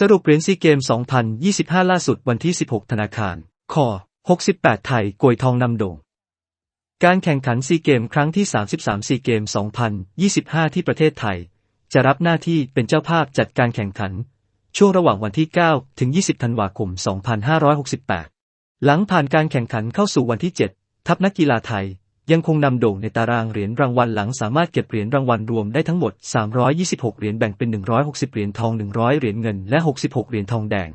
สรุปเหรียญซีเกม 2025 ล่าสุดวันที่ 16 ธนาคาร คอ 68 ไทยกวยทองนำโด่ง การแข่งขันซีเกมครั้งที่ 33 ซีเกม 2025 ที่ประเทศไทย จะรับหน้าที่เป็นเจ้าภาพจัดการแข่งขัน ช่วงระหว่างวันที่ 9 ถึง 20 ธันวาคม 2568 หลังผ่านการแข่งขันเข้าสู่วันที่ 7 ทัพนักกีฬาไทย ยังคงนำโด่งในตารางเหรียญรางวัลหลังสามารถเก็บเหรียญรางวัลรวมได้ทั้งหมด 326 เหรียญแบ่งเป็น 160 เหรียญทอง 100 เหรียญเงิน และ 66 เหรียญทองแดง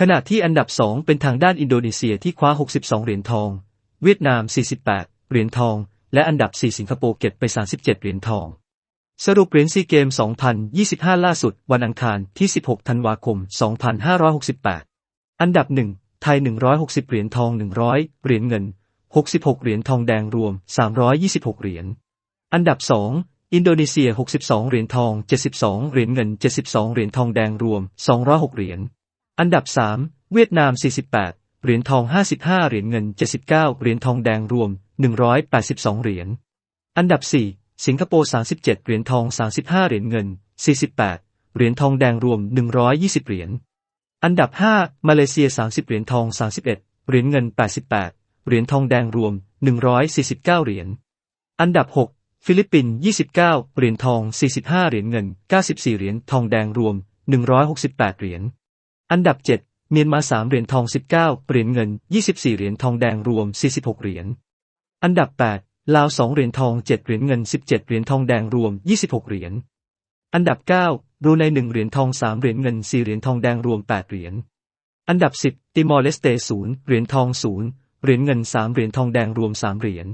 ขณะที่อันดับ 2 เป็นทางด้านอินโดนีเซียที่คว้า 62 เหรียญทอง เวียดนาม 48 เหรียญทอง และอันดับ 4 สิงคโปร์เก็บไป 37 เหรียญทอง สรุปเหรียญซีเกม 2025 ล่าสุด วันอังคารที่ 16 ธันวาคม 2568 อันดับ 1 ไทย 160 เหรียญทอง 100 เหรียญเงิน 66 เหรียญทองแดงรวม 326 เหรียญ อันดับ 2 อินโดนีเซีย 62 เหรียญทอง 72 เหรียญเงิน 72 เหรียญทองแดงรวม 206 เหรียญ อันดับ 3 เวียดนาม 48 เหรียญทอง 55 เหรียญเงิน 79 เหรียญทองแดงรวม 182 เหรียญ อันดับ 4 สิงคโปร์ 37 เหรียญทอง 35 เหรียญเงิน 48 เหรียญทองแดงรวม 120 เหรียญ อันดับ 5 มาเลเซีย 30 เหรียญทอง 31 เหรียญเงิน 88 เหรียญทองแดงรวม 149 เหรียญ อันดับ 6 ฟิลิปปินส์29 เหรียญทอง 45 เหรียญเงิน 94 เหรียญทองแดงรวม 168 เหรียญ อันดับ 7 เมียนมา 3 เหรียญทอง 19 เหรียญเงิน 24 เหรียญทองแดงรวม 46 เหรียญ อันดับ 8 ลาว 2 เหรียญทอง 7 เหรียญเงิน 17 เหรียญทองแดงรวม 26 เหรียญ อันดับ 9 บรูไน 1 เหรียญทอง 3 เหรียญเงิน 4 เหรียญทองแดงรวม 8 เหรียญ อันดับ 10 ติมอร์เลสเต 0 เหรียญทอง 0 เหรียญเงิน3เหรียญทองแดงรวม3เหรียญ